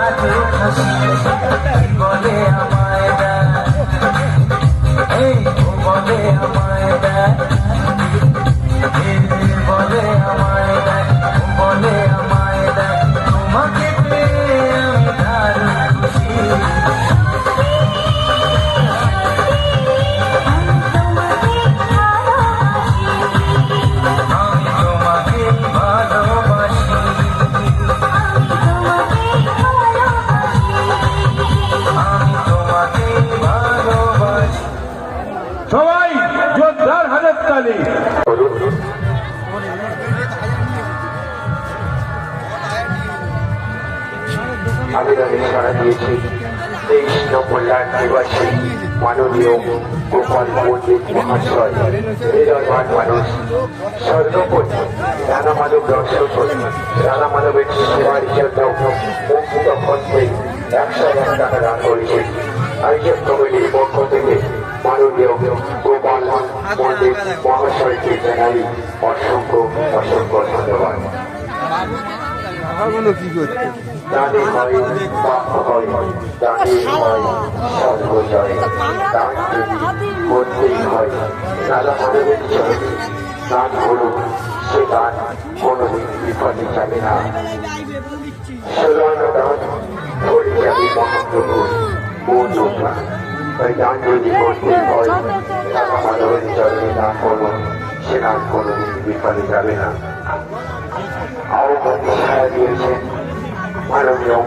I do not ah, ah, ah, ah, ah, আবেদনে সারা দিয়েছি। তেইশ লাখ নিবাসী গোপাল পণ্ডিত মহাশয় হৃদয়বান মানুষ সর্বোপরি রানা মানব দর্শন রানা মানবের সেবার জন্য মুক্ত পক্ষ থেকে মাননীয় গোপাল পণ্ডিত মহাশয়কে জানাই অসংখ্য অসংখ্য ধন্যবাদ। করতেই হয় রাধা মাধবের করুন সে দান কোনোদিন বিফলে যাবে না ষোলানো দান করে যাবে তাই দান যদি করতেই হয় রাধা মাধবের চরণে দান করুন সে দান কোনোদিন বিফলে যাবে না আহ্বান সারা দিয়েছেন মাননীয়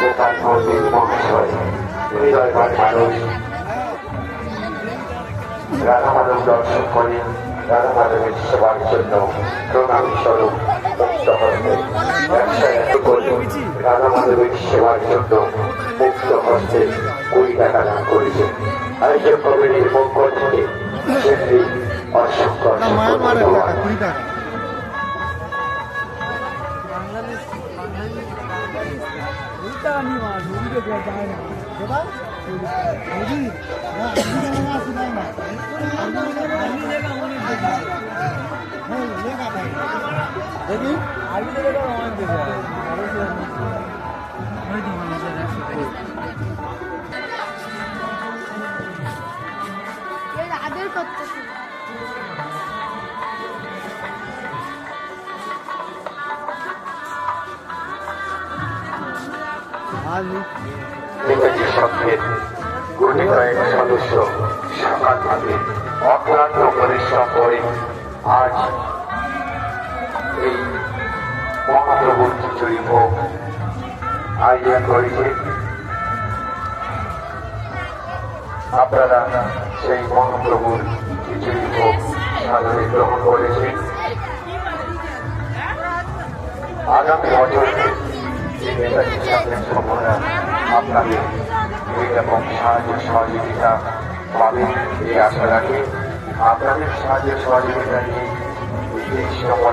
গোপাল মন্দির মহাশয় হৃদয়বান মানুষ রাধা মাধব দর্শন করে রাধা মাধবের সেবার জন্য প্রণামী স্বরূপ মুক্ত হস্তে রাধা মাধবের সেবার জন্য মুক্ত হস্তে কুড়ি টাকা। দান করেছেন আয়োজক কমিটির পক্ষ থেকে সেটি অসংখ্য ধন্যবাদ 일단이 와 우리가 좋아하는 제가 여기 나 인정을 하시나 마. 아니 내가 오늘 되지. 뭘 내가 봐. 여기 아니 내가 오는 되지. 어디 먼저 다시. 얘 아들 떴지. নেতাজি সংঘের গুটি কয়েক সদস্য সকালভাবে অক্লান্ত পরিশ্রম করে আজ এই মহাপ্রভুর খিচুড়ি ভোগ আয়োজন করেছে আপনারা সেই মহাপ্রভুর খিচুড়ি ভোগ সাদরে গ্রহণ করেছেন আগামী বছর আপনাদের এইরকম সাহায্য সহযোগিতা এই আশা রাখি আপনাদের সাহায্য সহযোগিতা নিয়ে তেইশ নম্বর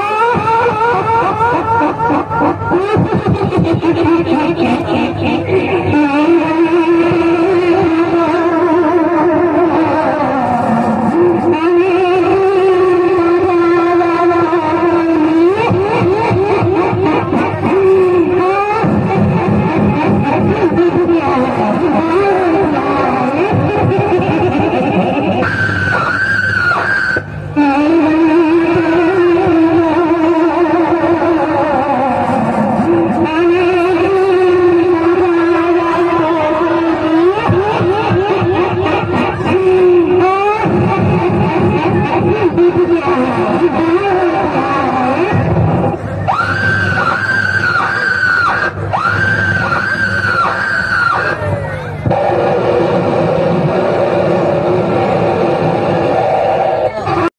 Oh, my God.